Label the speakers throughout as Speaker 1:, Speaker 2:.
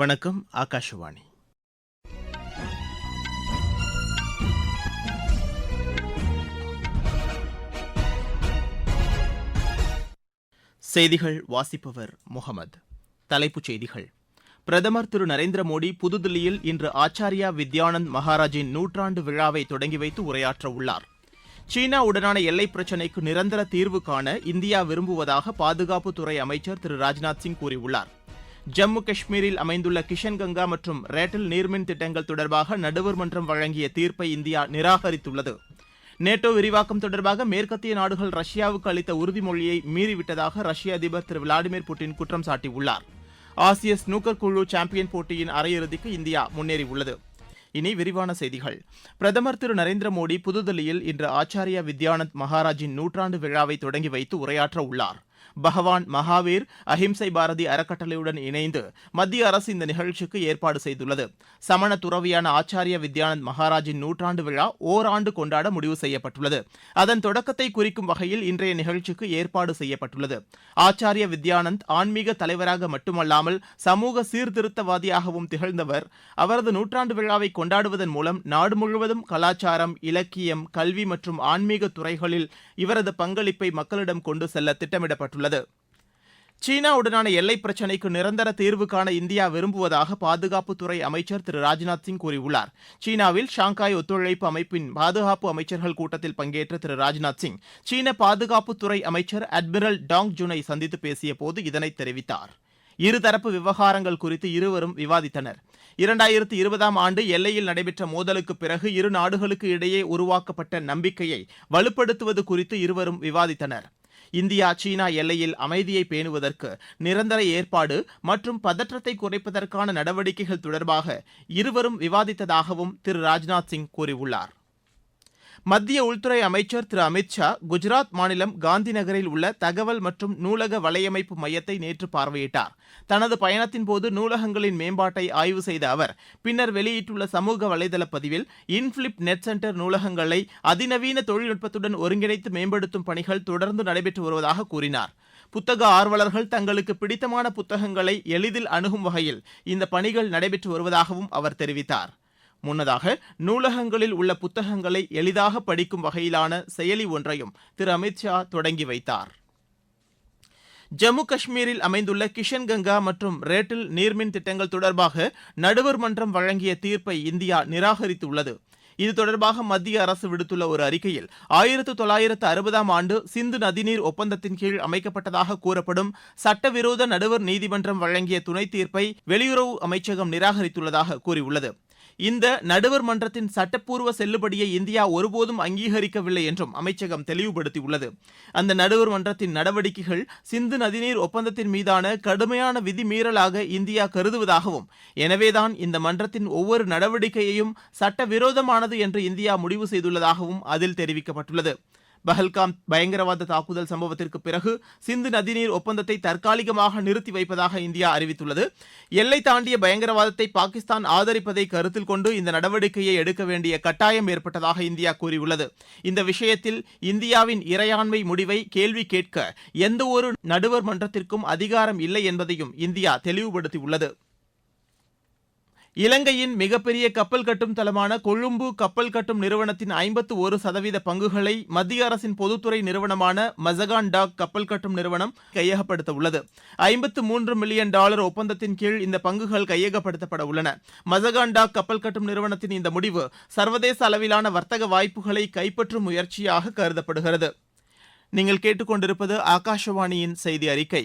Speaker 1: வணக்கம் ஆகாஷவாணி செய்திகள் வாசிப்பவர் முகமது தலைப்புச் செய்திகள் பிரதமர் திரு நரேந்திர மோடி புதுதில்லியில் இன்று ஆச்சாரியா வித்யானந்த் மகாராஜின் நூற்றாண்டு விழாவை தொடங்கி வைத்து உரையாற்ற உள்ளார் உடனான எல்லைப் பிரச்சினைக்கு நிரந்தர தீர்வு காண இந்தியா விரும்புவதாக பாதுகாப்புத்துறை அமைச்சர் திரு ராஜ்நாத் சிங் கூறியுள்ளார் ஜம்மு காஷ்மீரில் அமைந்துள்ள கிஷன்கங்கா மற்றும் ரேட்டில் நீர்மின் திட்டங்கள் தொடர்பாக நடுவர் மன்றம் வழங்கிய தீர்ப்பை இந்தியா நிராகரித்துள்ளது நேட்டோ விரிவாக்கம் தொடர்பாக மேற்கத்திய நாடுகள் ரஷ்யாவுக்கு அளித்த உறுதிமொழியை மீறிவிட்டதாக ரஷ்ய அதிபர் திரு விளாடிமிர் புட்டின் குற்றம் சாட்டியுள்ளார் ஆசிய ஸ்னூக்கர் குழு சாம்பியன் போட்டியின் அரையிறுதிக்கு இந்தியா முன்னேறியுள்ளது இனி விரிவான செய்திகள் பிரதமர் திரு நரேந்திர மோடி புதுதில்லியில் இன்று ஆச்சாரியா வித்யானந்த் மகாராஜின் நூற்றாண்டு விழாவை தொடங்கி வைத்து உரையாற்ற உள்ளாா் பகவான் மகாவீர் அஹிம்சை பாரதி அறக்கட்டளையுடன் இணைந்து மத்திய அரசு இந்த நிகழ்ச்சிக்கு ஏற்பாடு செய்துள்ளது சமண துறவியான ஆச்சாரிய வித்யானந்த் மகாராஜின் நூற்றாண்டு விழா ஓராண்டு கொண்டாட முடிவு செய்யப்பட்டுள்ளது அதன் தொடக்கத்தை குறிக்கும் வகையில் இன்றைய நிகழ்ச்சிக்கு ஏற்பாடு செய்யப்பட்டுள்ளது ஆச்சாரிய வித்யானந்த் ஆன்மீக தலைவராக மட்டுமல்லாமல் சமூக சீர்திருத்தவாதியாகவும் திகழ்ந்தவர் அவரது நூற்றாண்டு விழாவை கொண்டாடுவதன் மூலம் நாடு முழுவதும் கலாச்சாரம் இலக்கியம் கல்வி மற்றும் ஆன்மீக துறைகளில் இவரது பங்களிப்பை மக்களிடம் கொண்டு செல்ல திட்டமிடப்பட்டுள்ளது தெரிவித்துள்ளது சீனாவுடனான எல்லைப் பிரச்சினைக்கு நிரந்தர தீர்வு காண இந்தியா விரும்புவதாக பாதுகாப்புத்துறை அமைச்சர் திரு ராஜ்நாத் சிங் கூறியுள்ளார் சீனாவில் ஷாங்காய் ஒத்துழைப்பு அமைப்பின் பாதுகாப்பு அமைச்சர்கள் கூட்டத்தில் பங்கேற்ற திரு ராஜ்நாத் சிங் சீன பாதுகாப்புத்துறை அமைச்சர் அட்மிரல் டாங் ஜுனை சந்தித்து பேசியபோது இதனை தெரிவித்தார் இருதரப்பு விவகாரங்கள் குறித்து இருவரும் விவாதித்தனர் இரண்டாயிரத்தி இருபதாம் ஆண்டு எல்லையில் நடைபெற்ற மோதலுக்கு பிறகு இரு நாடுகளுக்கு இடையே உருவாக்கப்பட்ட நம்பிக்கையை வலுப்படுத்துவது குறித்து இருவரும் விவாதித்தனா் இந்தியா சீனா எல்லையில் அமைதியை பேணுவதற்கு நிரந்தர ஏற்பாடு மற்றும் பதற்றத்தை குறைப்பதற்கான நடவடிக்கைகள் தொடர்பாக இருவரும் விவாதித்ததாகவும் திரு ராஜ்நாத் சிங் கூறியுள்ளாா் மத்திய உள்துறை அமைச்சர் திரு அமித் ஷா குஜராத் மாநிலம் காந்தி நகரில் உள்ள தகவல் மற்றும் நூலக வலையமைப்பு மையத்தை நேற்று பார்வையிட்டார் தனது பயணத்தின்போது நூலகங்களின் மேம்பாட்டை ஆய்வு செய்த அவர் பின்னர் வெளியிட்டுள்ள சமூக வலைதள பதிவில் இன்ஃபிளிப் நெட் சென்டர் நூலகங்களை அதிநவீன தொழில்நுட்பத்துடன் ஒருங்கிணைத்து மேம்படுத்தும் பணிகள் தொடர்ந்து நடைபெற்று வருவதாக கூறினார் புத்தக ஆர்வலர்கள் தங்களுக்கு பிடித்தமான புத்தகங்களை எளிதில் அணுகும் வகையில் இந்த பணிகள் நடைபெற்று வருவதாகவும் அவர் தெரிவித்தார் முன்னதாக நூலகங்களில் உள்ள புத்தகங்களை எளிதாக படிக்கும் வகையிலான செயலி ஒன்றையும் திரு அமித் ஷா தொடங்கி வைத்தார் ஜம்மு காஷ்மீரில் அமைந்துள்ள கிஷன்கங்கா மற்றும் ரேட்டில் நீர்மின் திட்டங்கள் தொடர்பாக நடுவர் மன்றம் வழங்கிய தீர்ப்பை இந்தியா நிராகரித்துள்ளது இது தொடர்பாக மத்திய அரசு விடுத்துள்ள ஒரு அறிக்கையில் ஆயிரத்து தொள்ளாயிரத்து அறுபதாம் ஆண்டு சிந்து நதிநீர் ஒப்பந்தத்தின் கீழ் அமைக்கப்பட்டதாக கூறப்படும் சட்டவிரோத நடுவர் நீதிமன்றம் வழங்கிய துணை தீர்ப்பை வெளியுறவு அமைச்சகம் நிராகரித்துள்ளதாக கூறியுள்ளது இந்த நடுவர் மன்றத்தின் சட்டப்பூர்வ செல்லுபடியை இந்தியா ஒருபோதும் அங்கீகரிக்கவில்லை என்றும் அமைச்சகம் தெளிவுபடுத்தியுள்ளது அந்த நடுவர் மன்றத்தின் நடவடிக்கைகள் சிந்து நதிநீர் ஒப்பந்தத்தின் மீதான கடுமையான விதிமீறலாக இந்தியா கருதுவதாகவும் எனவேதான் இந்த மன்றத்தின் ஒவ்வொரு நடவடிக்கையையும் சட்டவிரோதமானது என்று இந்தியா முடிவு செய்துள்ளதாகவும் அதில் தெரிவிக்கப்பட்டுள்ளது பஹல்காம் பயங்கரவாத தாக்குதல் சம்பவத்திற்கு பிறகு சிந்து நதிநீர் ஒப்பந்தத்தை தற்காலிகமாக நிறுத்தி வைப்பதாக இந்தியா அறிவித்துள்ளது எல்லை தாண்டிய பயங்கரவாதத்தை பாகிஸ்தான் ஆதரிப்பதை கருத்தில் கொண்டு இந்த நடவடிக்கையை எடுக்க வேண்டிய கட்டாயம் ஏற்பட்டதாக இந்தியா கூறியுள்ளது இந்த விஷயத்தில் இந்தியாவின் இறையாண்மை முடிவை கேள்வி கேட்க எந்தவொரு நடுவர் மன்றத்திற்கும் அதிகாரம் இல்லை என்பதையும் இந்தியா தெளிவுபடுத்தியுள்ளது இலங்கையின் மிகப்பெரிய கப்பல் கட்டும் தளமான கொழும்பு கப்பல் கட்டும் நிறுவனத்தின் ஐம்பத்து ஒரு சதவீத பங்குகளை மத்திய அரசின் பொதுத்துறை நிறுவனமான மசகான் டாக் கப்பல் கட்டும் நிறுவனம் கையகப்படுத்த உள்ளது ஐம்பத்து மூன்று மில்லியன் டாலர் ஒப்பந்தத்தின் கீழ் இந்த பங்குகள் கையகப்படுத்தப்பட உள்ளன மசகான் டாக் கப்பல் கட்டும் நிறுவனத்தின் இந்த முடிவு சர்வதேச அளவிலான வர்த்தக வாய்ப்புகளை கைப்பற்றும் முயற்சியாக கருதப்படுகிறது நீங்கள் கேட்டுக்கொண்டிருப்பது ஆகாஷவாணியின் செய்தி அறிக்கை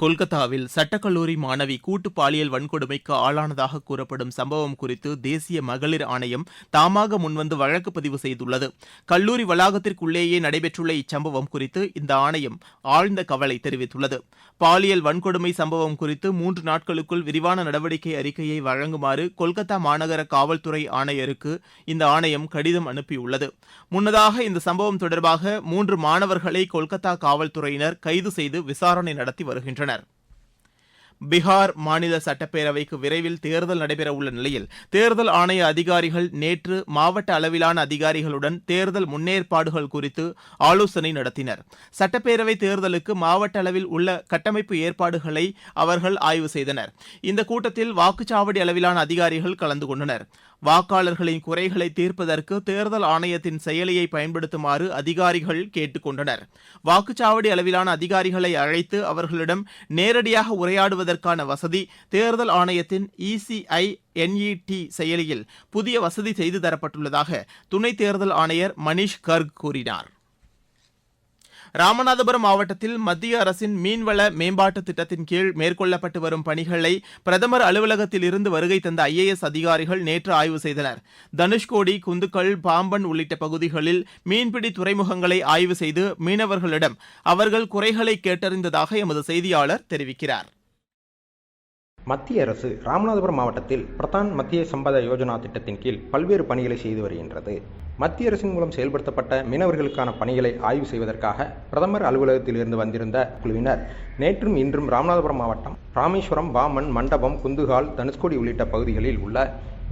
Speaker 2: கொல்கத்தாவில் சட்டக்கல்லூரி மாணவி கூட்டு பாலியல் வன்கொடுமைக்கு ஆளானதாக கூறப்படும் சம்பவம் குறித்து தேசிய மகளிர் ஆணையம் தாமாக முன்வந்து வழக்கு பதிவு செய்துள்ளது கல்லூரி வளாகத்திற்குள்ளேயே நடைபெற்றுள்ள இச்சம்பவம் குறித்து இந்த ஆணையம் ஆழ்ந்த கவலை தெரிவித்துள்ளது பாலியல் வன்கொடுமை சம்பவம் குறித்து மூன்று நாட்களுக்குள் விரிவான நடவடிக்கை அறிக்கையை வழங்குமாறு கொல்கத்தா மாநகர காவல்துறை ஆணையருக்கு இந்த ஆணையம் கடிதம் அனுப்பியுள்ளது முன்னதாக இந்த சம்பவம் தொடர்பாக மூன்று மாணவர்களை கொல்கத்தா காவல்துறையினர் கைது செய்து விசாரணை நடத்தி வருகின்றனர் வருகின்றனர் பீகார் மாநில சட்டப்பேரவைக்கு விரைவில் தேர்தல் நடைபெறவுள்ள நிலையில் தேர்தல் ஆணைய அதிகாரிகள் நேற்று மாவட்ட அளவிலான அதிகாரிகளுடன் தேர்தல் முன்னேற்பாடுகள் குறித்து ஆலோசனை நடத்தினர் சட்டப்பேரவை தேர்தலுக்கு மாவட்ட அளவில் உள்ள கட்டமைப்பு ஏற்பாடுகளை அவர்கள் ஆய்வு செய்தனர் இந்த கூட்டத்தில் வாக்குச்சாவடி அளவிலான அதிகாரிகள் கலந்து கொண்டனர் வாக்காளர்களின் குறைகளை தீர்ப்பதற்கு தேர்தல் ஆணையத்தின் செயலியை பயன்படுத்துமாறு அதிகாரிகள் கேட்டுக் கொண்டனர் வாக்குச்சாவடி அளவிலான அதிகாரிகளை அழைத்து அவர்களிடம் நேரடியாக உரையாடுவதற்கான வசதி தேர்தல் ஆணையத்தின் இசிஐ என்இடி செயலியில் புதிய வசதி செய்து தரப்பட்டுள்ளதாக துணைத் தேர்தல் ஆணையர் மணிஷ் கர்க் கூறினார் ராமநாதபுரம் மாவட்டத்தில் மத்திய அரசின் மீன்வள மேம்பாட்டு திட்டத்தின் கீழ் மேற்கொள்ளப்பட்டு வரும் பணிகளை பிரதமர் அலுவலகத்தில் இருந்து வருகை தந்த ஐஏஎஸ் அதிகாரிகள் நேற்று ஆய்வு செய்தனர் தனுஷ்கோடி குந்துக்கல் பாம்பன் உள்ளிட்ட பகுதிகளில் மீன்பிடி துறைமுகங்களை ஆய்வு செய்து மீனவர்களிடம் அவர்கள் குறைகளை கேட்டறிந்ததாக எமது செய்தியாளர் தெரிவிக்கிறார்
Speaker 3: மத்திய அரசு ராமநாதபுரம் மாவட்டத்தில் பிரதான் மத்திய சம்பத யோஜனா திட்டத்தின் கீழ் பல்வேறு பணிகளை செய்து வருகின்றது மத்திய அரசின் மூலம் செயல்படுத்தப்பட்ட மீனவர்களுக்கான பணிகளை ஆய்வு செய்வதற்காக பிரதமர் அலுவலகத்தில் இருந்து வந்திருந்த குழுவினர் நேற்றும் இன்றும் ராமநாதபுரம் மாவட்டம் ராமேஸ்வரம் பாமன் மண்டபம் குந்துகால் தனுஷ்கோடி உள்ளிட்ட பகுதிகளில் உள்ள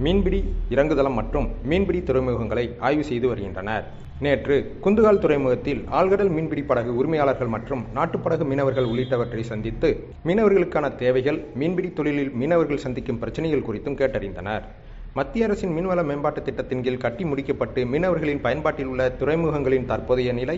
Speaker 3: மீன்பிடி இறங்குதளம் மற்றும் மீன்பிடி துறைமுகங்களை ஆய்வு செய்து வருகின்றனர் நேற்று குந்துகால் துறைமுகத்தில் ஆழ்கடல் மீன்பிடி படகு உரிமையாளர்கள் மற்றும் நாட்டுப்படகு மீனவர்கள் உள்ளிட்டவற்றை சந்தித்து மீனவர்களுக்கான தேவைகள் மீன்பிடி தொழிலில் மீனவர்கள் சந்திக்கும் பிரச்சனைகள் குறித்தும் கேட்டறிந்தனர் மத்திய அரசின் மீன்வள மேம்பாட்டு திட்டத்தின் கீழ் கட்டி முடிக்கப்பட்டு மீனவர்களின் பயன்பாட்டில் உள்ள துறைமுகங்களின் தற்போதைய நிலை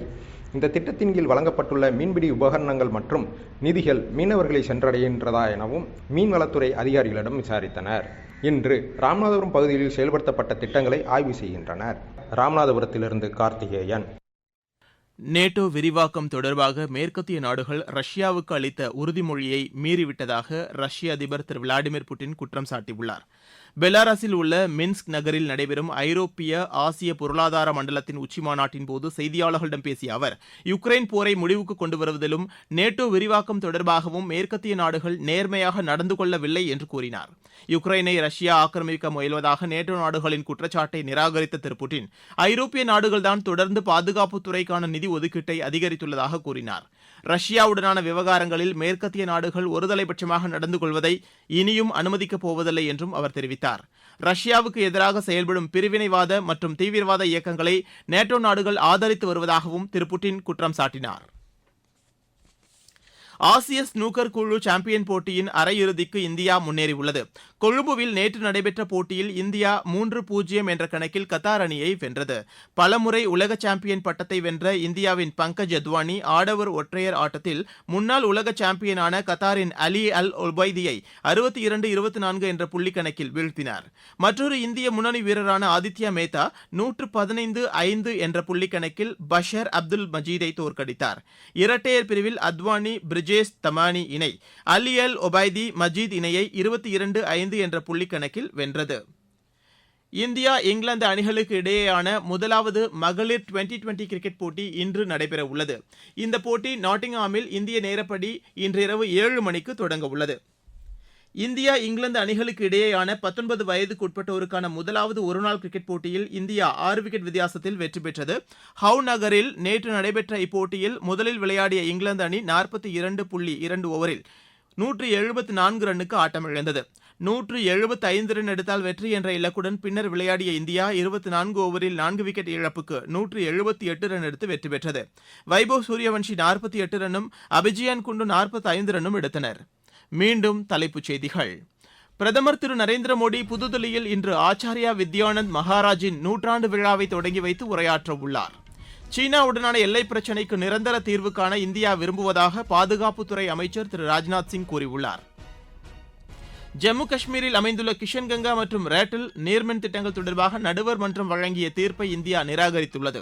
Speaker 3: இந்த திட்டத்தின் கீழ் வழங்கப்பட்டுள்ள மீன்பிடி உபகரணங்கள் மற்றும் நிதிகள் மீனவர்களை சென்றடைகின்றதா எனவும் மீன்வளத்துறை அதிகாரிகளிடம் விசாரித்தனர் இன்று ராமநாதபுரம் பகுதியில் செயல்படுத்தப்பட்ட திட்டங்களை ஆய்வு செய்கின்றனர்
Speaker 4: ராமநாதபுரத்திலிருந்து கார்த்திகேயன் நேட்டோ விரிவாக்கம் தொடர்பாக மேற்கத்திய நாடுகள் ரஷ்யாவுக்கு அளித்த உறுதிமொழியை மீறிவிட்டதாக ரஷ்ய அதிபர் திரு விளாடிமிர் புட்டின் குற்றம் சாட்டியுள்ளார் பெலாரஸில் உள்ள மின்ஸ்க் நகரில் நடைபெறும் ஐரோப்பிய ஆசிய பொருளாதார மண்டலத்தின் உச்சிமாநாட்டின் போது செய்தியாளர்களிடம் பேசிய அவர் யுக்ரைன் போரை முடிவுக்கு கொண்டு வருவதிலும் நேட்டோ விரிவாக்கம் தொடர்பாகவும் மேற்கத்திய நாடுகள் நேர்மையாக நடந்து கொள்ளவில்லை என்று கூறினார் யுக்ரைனை ரஷ்யா ஆக்கிரமிக்க முயல்வதாக நேட்டோ நாடுகளின் குற்றச்சாட்டை நிராகரித்த திரு புட்டின் ஐரோப்பிய நாடுகள்தான் தொடர்ந்து பாதுகாப்புத்துறைக்கான நிதி ஒதுக்கீட்டை அதிகரித்துள்ளதாக கூறினார் ரஷ்யாவுடனான விவகாரங்களில் மேற்கத்திய நாடுகள் ஒருதலைபட்சமாக நடந்து கொள்வதை இனியும் அனுமதிக்கப் போவதில்லை என்றும் அவர் தெரிவித்தார் ரஷ்யாவுக்கு எதிராக செயல்படும் பிரிவினைவாத மற்றும் தீவிரவாத இயக்கங்களை நேட்டோ நாடுகள் ஆதரித்து வருவதாகவும் திரு புட்டின் குற்றம் சாட்டினார்
Speaker 5: ஆசிய ஸ்னூக்கர் குழு சாம்பியன் போட்டியின் அரையிறுதிக்கு இந்தியா முன்னேறியுள்ளது கொழும்புவில் நேற்று நடைபெற்ற போட்டியில் இந்தியா மூன்று பூஜ்ஜியம் என்ற கணக்கில் கத்தார் அணியை வென்றது பலமுறை உலக சாம்பியன் பட்டத்தை வென்ற இந்தியாவின் பங்கஜ் அத்வானி ஆடவர் ஒற்றையர் ஆட்டத்தில் முன்னாள் உலக சாம்பியனான கத்தாரின் அலி அல் ஒபைதியை அறுபத்தி இரண்டு இருபத்தி நான்கு என்ற புள்ளி கணக்கில் வீழ்த்தினார் மற்றொரு இந்திய முன்னணி வீரரான ஆதித்யா மேத்தா நூற்று பதினைந்து ஐந்து என்ற புள்ளி கணக்கில் பஷர் அப்துல் மஜீதை தோற்கடித்தார் இரட்டையர் பிரிவில் அத்வானி பிரிஜேஷ் தமானி இணை அலி அல் ஒபைதி மஜீத் இணையை இருபத்தி இரண்டு ஐந்து ஐந்து என்ற புள்ளிக்கணக்கில் வென்றது இந்தியா இங்கிலாந்து அணிகளுக்கு இடையேயான முதலாவது மகளிர் டுவெண்டி டுவெண்டி கிரிக்கெட் போட்டி இன்று நடைபெற உள்ளது இந்த போட்டி நாட்டிங்ஹாமில் இந்திய நேரப்படி இன்றிரவு ஏழு மணிக்கு தொடங்க உள்ளது இந்தியா இங்கிலாந்து அணிகளுக்கு இடையேயான பத்தொன்பது வயதுக்குட்பட்டோருக்கான முதலாவது ஒருநாள் கிரிக்கெட் போட்டியில் இந்தியா ஆறு விக்கெட் வித்தியாசத்தில் வெற்றி பெற்றது ஹவு நகரில் நேற்று நடைபெற்ற இப்போட்டியில் முதலில் விளையாடிய இங்கிலாந்து அணி நாற்பத்தி இரண்டு புள்ளி இரண்டு ஓவரில் நூற்றி எழுபத்தி நான்கு ரன்னுக்கு ஆட்டமிழந்தது நூற்று எழுபத்தி ஐந்து ரன் எடுத்தால் வெற்றி என்ற இலக்குடன் பின்னர் விளையாடிய இந்தியா இருபத்தி நான்கு ஓவரில் நான்கு விக்கெட் இழப்புக்கு நூற்று எழுபத்தி எட்டு ரன் எடுத்து வெற்றி பெற்றது வைபவ் சூரியவன்ஷி நாற்பத்தி எட்டு ரன்னும் அபிஜியன் குண்டு நாற்பத்தி ஐந்து ரன்னும் எடுத்தனர் மீண்டும் தலைப்புச் செய்திகள் பிரதமர் திரு நரேந்திர மோடி புதுதில்லியில் இன்று ஆச்சாரியா வித்யானந்த் மகாராஜின் நூற்றாண்டு விழாவை தொடங்கி வைத்து உரையாற்ற உள்ளார் சீனாவுடனான எல்லை பிரச்சினைக்கு நிரந்தர தீர்வு காண இந்தியா விரும்புவதாக பாதுகாப்புத்துறை அமைச்சர் திரு ராஜ்நாத் சிங் கூறியுள்ளார் ஜம்மு காஷ்மீரில் அமைந்துள்ள கிஷன்கங்கா மற்றும் ரேட்டில் நீர்மின் திட்டங்கள் தொடர்பாக நடுவர் மன்றம் வழங்கிய தீர்ப்பை இந்தியா நிராகரித்துள்ளது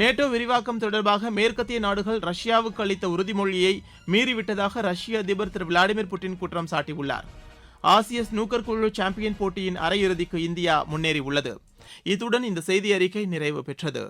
Speaker 5: நேட்டோ விரிவாக்கம் தொடர்பாக மேற்கத்திய நாடுகள் ரஷ்யாவுக்கு அளித்த உறுதிமொழியை மீறிவிட்டதாக ரஷ்ய அதிபர் திரு விளாடிமிர் புட்டின் குற்றம் சாட்டியுள்ளார் ஆசிய ஸ்னூக்கர் குழு சாம்பியன் போட்டியின் அரையிறுதிக்கு இந்தியா முன்னேறியுள்ளது இத்துடன் இந்த செய்தி அறிக்கை நிறைவு பெற்றது